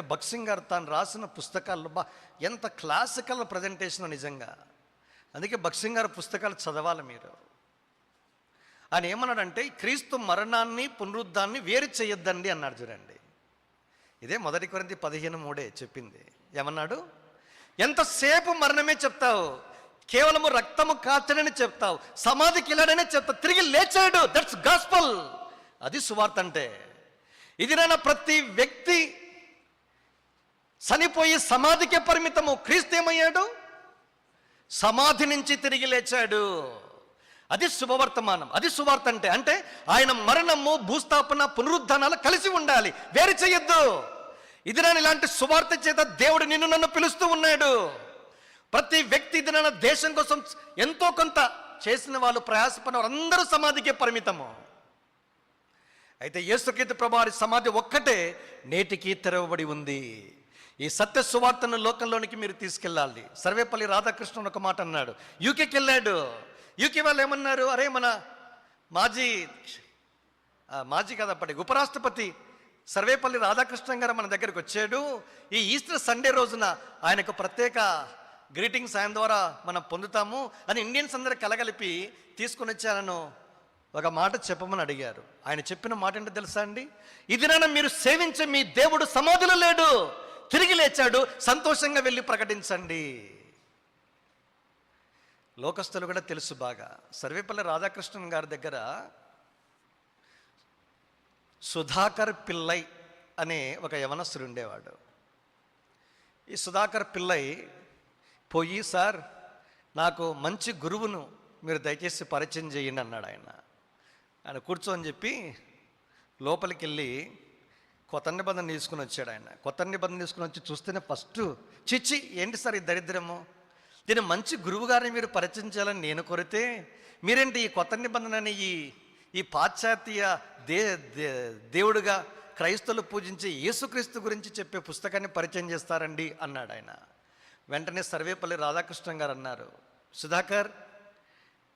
భక్సింగ్ గారు తాను రాసిన పుస్తకాల్లో బా ఎంత క్లాసికల్ ప్రజెంటేషన్ నిజంగా. అందుకే భక్సింగ్ గారి పుస్తకాలు చదవాలి మీరు. ఆయన ఏమన్నాడంటే క్రీస్తు మరణాన్ని పునరుద్ధాన్ని వేరు చేయొద్దండి అన్నాడు చూడండి. ఇదే మొదటి కొరింది పదిహేను మూడే చెప్పింది. ఏమన్నాడు? ఎంతసేపు మరణమే చెప్తావు? కేవలము రక్తము కాచడని చెప్తావు. సమాధికి వెళ్ళాడనే చెప్తావు. తిరిగి లేచాడు దట్స్ గాస్పల్. అది సువార్త అంటే. ఇది ప్రతి వ్యక్తి చనిపోయి సమాధికే పరిమితము. క్రీస్తు ఏమయ్యాడు? సమాధి నుంచి తిరిగి లేచాడు. అది శుభవర్తమానం. అది సువార్త అంటే అంటే ఆయన మరణము భూస్థాపన పునరుద్ధానాలు కలిసి ఉండాలి. వేరు చేయొద్దు. ఇది నేను ఇలాంటి సువార్త చేత దేవుడు నిన్ను నన్ను పిలుస్తూ ఉన్నాడు. ప్రతి వ్యక్తి ఇది నన్ను దేశం కోసం ఎంతో కొంత చేసిన వాళ్ళు ప్రయాసపడిన వారందరూ సమాధికే పరిమితము. అయితే యేసుకీర్తి ప్రభారి సమాధి ఒక్కటే నేటికి తెరవబడి ఉంది. ఈ సత్య సువార్తను లోకంలోనికి మీరు తీసుకెళ్ళాలి. సర్వేపల్లి రాధాకృష్ణన్ ఒక మాట అన్నాడు. యూకేకి వెళ్ళాడు. యూకే వాళ్ళు ఏమన్నారు? అరే మన మాజీ మాజీ కదా అప్పటి ఉపరాష్ట్రపతి సర్వేపల్లి రాధాకృష్ణన్ గారు మన దగ్గరికి వచ్చాడు. ఈ ఈస్టర్ సండే రోజున ఆయనకు ప్రత్యేక గ్రీటింగ్స్ ఆయన ద్వారా మనం పొందుతాము అని ఇండియన్స్ అందరూ కలగలిపి తీసుకొని వచ్చానను ఒక మాట చెప్పమని అడిగారు. ఆయన చెప్పిన మాట ఏంటో తెలుసా అండి? ఇది నాన్న మీరు సేవించే మీ దేవుడు సమాధిలో లేడు. తిరిగి లేచాడు సంతోషంగా వెళ్ళి ప్రకటించండి. లోకస్తులు కూడా తెలుసు బాగా. సర్వేపల్లి రాధాకృష్ణన్ గారి దగ్గర సుధాకర్ పిల్లై అనే ఒక యవనస్తుడు ఉండేవాడు. ఈ సుధాకర్ పిల్లై పోయి సార్ నాకు మంచి గురువును మీరు దయచేసి పరిచయం చేయండి అన్నాడు ఆయన. ఆయన కూర్చోని చెప్పి లోపలికి వెళ్ళి కొత్త నిబంధన తీసుకుని వచ్చాడు ఆయన. కొత్త నిబంధన తీసుకుని వచ్చి చూస్తేనే ఫస్ట్ చిచ్చి ఏంటి సార్ ఈ దరిద్రము? దీని మంచి గురువు గారిని మీరు పరిచయం చేయాలని నేను కొరితే మీరేంటి ఈ కొత్త నిబంధనని ఈ ఈ పాశ్చాత్య దే దేవుడుగా క్రైస్తవులు పూజించే యేసుక్రీస్తు గురించి చెప్పే పుస్తకాన్ని పరిచయం చేస్తారండి అన్నాడు ఆయన. వెంటనే సర్వేపల్లి రాధాకృష్ణ గారు అన్నారు సుధాకర్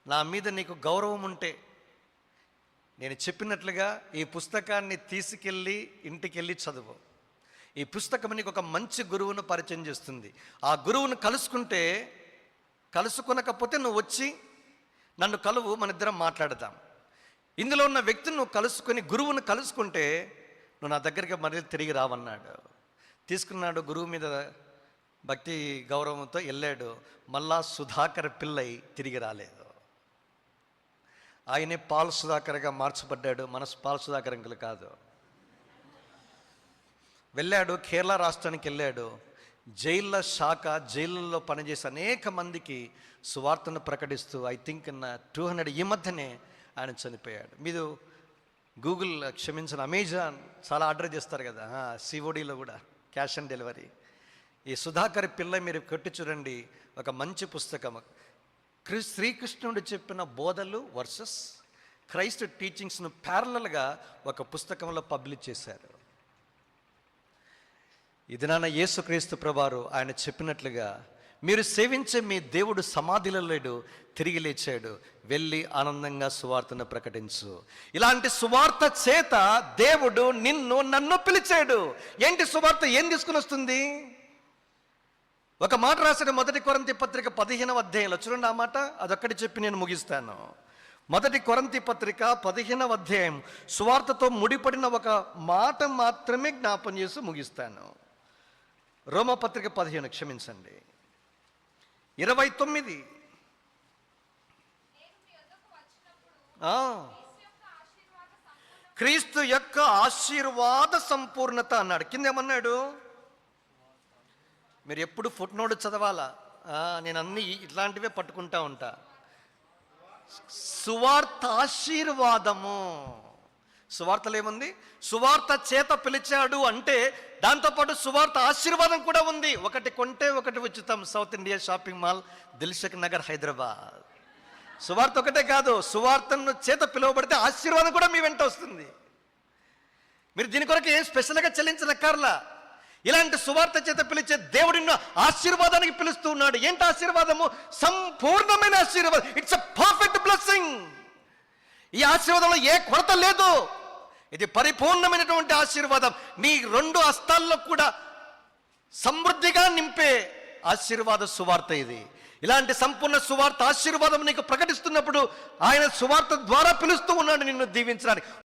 నా మీద నీకు గౌరవం ఉంటే నేను చెప్పినట్లుగా ఈ పుస్తకాన్ని తీసుకెళ్ళి ఇంటికెళ్ళి చదువు. ఈ పుస్తకం నీకు ఒక మంచి గురువును పరిచయం చేస్తుంది. ఆ గురువును కలుసుకుంటే కలుసుకొనకపోతే నువ్వు వచ్చి నన్ను కలువు మన ఇద్దరం మాట్లాడదాం. ఇందులో ఉన్న వ్యక్తిని నువ్వు కలుసుకొని గురువును కలుసుకుంటే నువ్వు నా దగ్గరికి మళ్ళీ తిరిగి రావన్నాడు. తీసుకున్నాడు గురువు మీద భక్తి గౌరవంతో వెళ్ళాడు. మళ్ళా సుధాకర్ పిల్లై తిరిగి రాలేదు. ఆయనే పాల్ సుధాకర్గా మార్చబడ్డాడు. మనసు పాల్ సుధాకర్ కాదు. వెళ్ళాడు కేరళ రాష్ట్రానికి వెళ్ళాడు. జైళ్ళ శాఖ జైళ్ళల్లో పనిచేసే అనేక మందికి సువార్తను ప్రకటిస్తూ ఐ థింక్ ఇన్న టూ హండ్రెడ్ ఈ మధ్యనే ఆయన చనిపోయాడు. మీరు గూగుల్ క్షమించిన అమెజాన్ చాలా ఆర్డర్ చేస్తారు కదా. సిఓడిలో కూడా క్యాష్ ఆన్ డెలివరీ ఈ సుధాకర్ పిల్ల మీరు కొట్టి చూడండి ఒక మంచి పుస్తకం క్రి శ్రీకృష్ణుడు చెప్పిన బోధలు వర్సెస్ క్రైస్ట్ టీచింగ్స్ను ప్యారలల్గా ఒక పుస్తకంలో పబ్లిష్ చేశారు. ఇది నాన్న యేసుక్రీస్తు ప్రభారు ఆయన చెప్పినట్లుగా మీరు సేవించే మీ దేవుడు సమాధిలో లేడు తిరిగి లేచాడు వెళ్ళి ఆనందంగా సువార్తను ప్రకటించు. ఇలాంటి సువార్త చేత దేవుడు నిన్ను నన్ను పిలిచాడు. ఏంటి సువార్త? ఏం తీసుకుని వస్తుంది? ఒక మాట రాసిన మొదటి కొరంతి పత్రిక పదిహేనవ అధ్యాయంలో. చూడండి ఆ మాట అదొక్కటి చెప్పి నేను ముగిస్తాను. మొదటి కొరంతి పత్రిక పదిహేనవ అధ్యాయం. సువార్తతో ముడిపడిన ఒక మాట మాత్రమే జ్ఞాపం చేసి ముగిస్తాను. రోమపత్రిక పదిహేను క్షమించండి. ఇరవై తొమ్మిది. క్రీస్తు యొక్క ఆశీర్వాద సంపూర్ణత అన్నాడు. కింద ఏమన్నాడు మీరు ఎప్పుడు ఫుట్నోడ్ చదవాలా? నేను అన్ని ఇట్లాంటివే పట్టుకుంటా ఉంటా. సువార్త ఆశీర్వాదము. సువార్తలు ఏముంది? సువార్త చేత పిలిచాడు అంటే దాంతోపాటు సువార్త ఆశీర్వాదం కూడా ఉంది. ఒకటి కొంటే ఒకటి ఉచితం. South India shopping mall Dilsukhnagar Hyderabad. సువార్త ఒకటే కాదు సువార్తను చేత పిలువబడితే ఆశీర్వాదం కూడా మీ వెంట వస్తుంది. మీరు దీని కొరకు ఏం స్పెషల్గా చెల్లించనక్కర్లా. ఇలాంటి సువార్త చేత పిలిచే దేవుడిని ఆశీర్వాదానికి పిలుస్తూ ఉన్నాడు. ఏంటి ఆశీర్వాదము? సంపూర్ణమైన ఆశీర్వాదం. ఇట్స్ అ పర్ఫెక్ట్ బ్లెస్సింగ్ ఈ ఆశీర్వాదంలో ఏ కొరత లేదు. ఇది పరిపూర్ణమైనటువంటి ఆశీర్వాదం. నీ రెండు హస్తాల్లో కూడా సమృద్ధిగా నింపే ఆశీర్వాద సువార్త ఇది. ఇలాంటి సంపూర్ణ సువార్త ఆశీర్వాదం నీకు ప్రకటిస్తున్నప్పుడు ఆయన సువార్త ద్వారా పిలుస్తూ ఉన్నాడు నిన్ను దీవించడానికి.